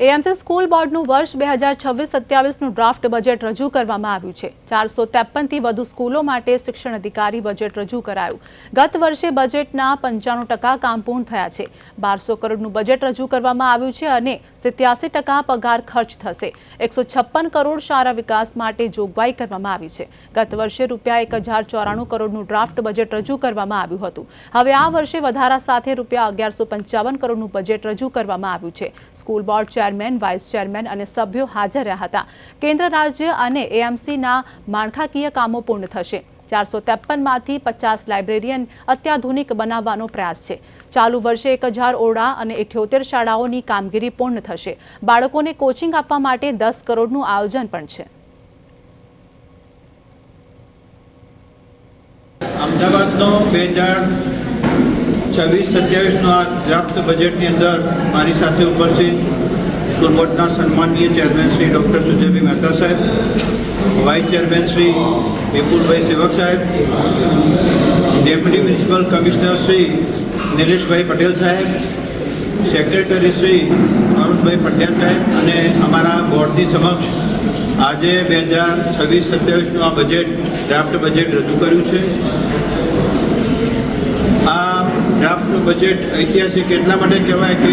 AMC school બોર્ડનું વર્ષ બે હજાર છવ્વીસ સત્યાવીસનું ડ્રાફ્ટ બજેટ રજૂ કરવામાં આવ્યું છે. ચારસો ત્રેપનથી વધુ સ્કૂલો માટે શિક્ષણ અધિકારી બજેટ રજૂ કરાયું. ગત વર્ષે બજેટના પંચાણું ટકા કામ પૂર્ણ થયા છે. બારસો કરોડનું બજેટ રજૂ કરવામાં આવ્યું છે અને સિત્યાસી ટકા પગાર ખર્ચ થશે. એકસો છપ્પન કરોડ શાળા વિકાસ માટે જોગવાઈ કરવામાં આવી છે. ગત વર્ષે રૂપિયા એક હજાર ચોરાણું કરોડનું ડ્રાફ્ટ બજેટ રજૂ કરવામાં આવ્યું હતું. હવે આ વર્ષે વધારા સાથે રૂપિયા અગિયારસો પંચાવન કરોડનું બજેટ રજૂ કરવામાં આવ્યું છે. School board chairman, vice chairman અને સભ્યો હાજર રહ્યા હતા. કેન્દ્ર રાજ્ય અને એએમસીના માળખાકીય કામો પૂર્ણ થશે. ચારસો ત્રેપનમાંથી પચાસ લાઇબ્રેરિયન અત્યાધુનિક બનાવવાનો પ્રયાસ છે. ચાલુ વર્ષે એક હજાર ઓરડા અને ઇઠ્યોતેર શાળાઓની કામગીરી પૂર્ણ થશે. બાળકોને કોચિંગ આપવા માટે દસ કરોડનું આયોજન પણ છે. અમદાવાદનો બે હજાર છવ્વીસ સત્યાવીસનો આ ડ્રાફ્ટ બજેટની અંદર મારી સાથે ઉપસ્થિત બોર્ડના સન્માનીય chairman Shri doctor Sujaybhai Mehta saheb, vice chairman Shri Vipulbhai Sevak saheb, deputy municipal commissioner Shri Nileshbhai Patel saheb, secretary Shri Arunbhai Pandya સાહેબ અને અમારા બોર્ડની સમક્ષ આજે બે હજાર છવ્વીસ સત્યાવીસનું આ બજેટ ડ્રાફ્ટ બજેટ રજૂ કર્યું છે. આ ડ્રાફ્ટ બજેટ ઐતિહાસિક એટલા માટે કહેવાય કે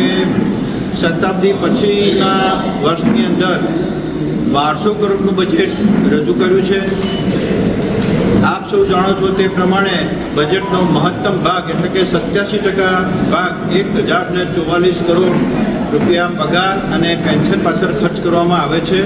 શતાબ્દી પછીના વર્ષની અંદર બારસો કરોડનું બજેટ રજૂ કર્યું છે. આપ સૌ જાણો છો તે પ્રમાણે બજેટનો મહત્તમ ભાગ એટલે કે સત્યાસી ટકા ભાગ એક હજારને ચોવાલીસ કરોડ રૂપિયા પગાર અને પેન્શન પાછળ ખર્ચ કરવામાં આવે છે.